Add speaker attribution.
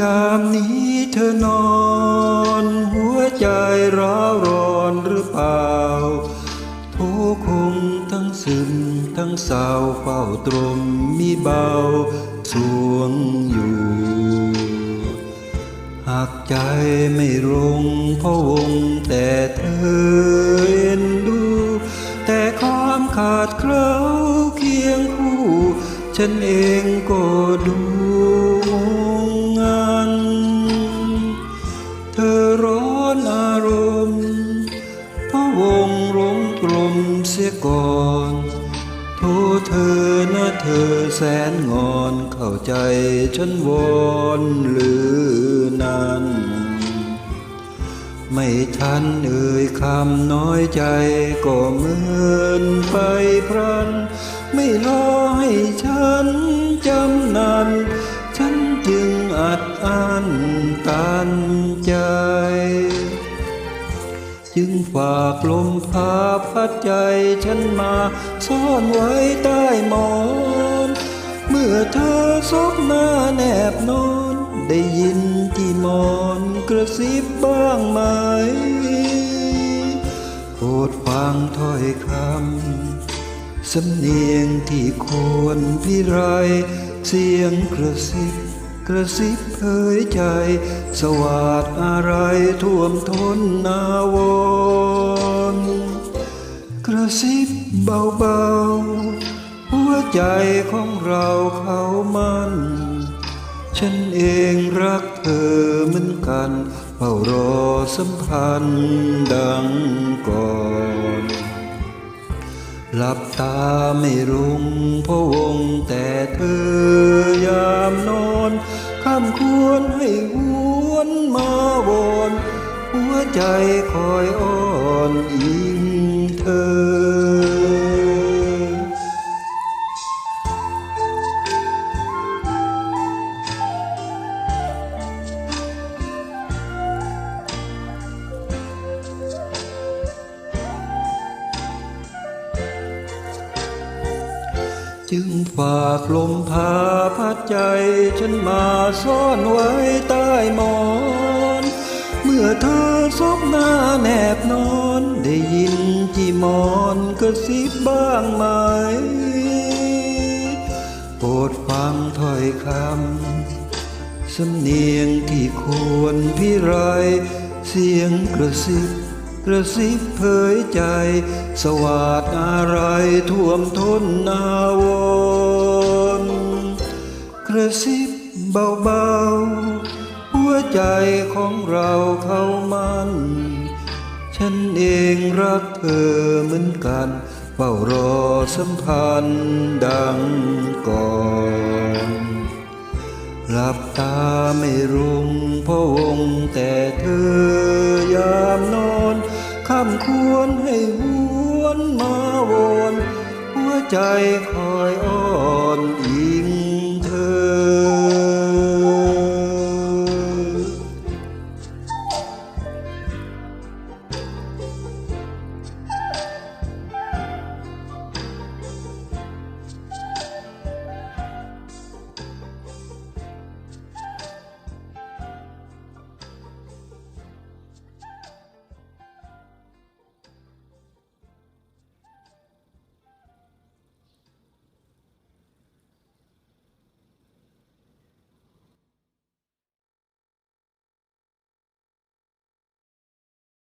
Speaker 1: ยามนี้เธอนอน หัวใจร้าวร้อนหรือเปล่าทุกคงทั้งซึมทั้งเศร้าเฝ้าตรมมีเบาสวงอยู่ หากใจไม่รงพะวงแต่เธอเอ็นดู แต่ความขาดเคล้าเคียงคู่ ฉันเองก็ดูง วงหลงกลมเสียก่อนโทษเธอนะเธอแสนงอนเข้าใจฉันวอนหรือนั้นไม่ทันเอ่ยคำน้อยใจก็เหมือนไปพรัน ไม่รอให้ฉันจำนันฉันจึงอัดอั้นตันใจ จึงฝากลมพาพัดใจฉันมา ซ่อนไว้ใต้หมอน เมื่อเธอซบหน้าแนบนอน ได้ยินที่หมอนกระซิบบ้างไหมโปรดฟังถ้อยคำสำเนียงที่ควรพิไร เสียงกระซิบ กระซิบเผยใจ สวาดอะไรท่วมท้นนาวรกระซิบเบาๆ หัวใจของเราเขามันฉันเองรักเธอเหมือนกันเฝ้ารอสัมพันธ์ดังก่อน หลับตาไม่รุงพะวงแต่เธอยามนอนข้ามควรให้หวนมาวนหัวใจคอยอ้อนอิงเธอ จึงฝากลมพาพัดใจ ฉันมาซ่อนไว้ใต้หมอน เมื่อเธอซบหน้าแนบนอน ได้ยินจีมอนกระซิบบ้างไหม โปรดฟังถ้อยคำสำเนียงที่ควรพิไร เสียงกระซิบ ระซิบเผยใจ สวาดอะไรท่วมท้นนาวรกระซิบเบาๆ หัวใจของเราเขามัน ฉันเองรักเธอเหมือนกันเฝ้ารอสัมพันธ์ดังก่อนหลับตาไม่รุงพะวงแต่เธอ ควรให้หวนมาวน หัวใจคอยอ่อนอิง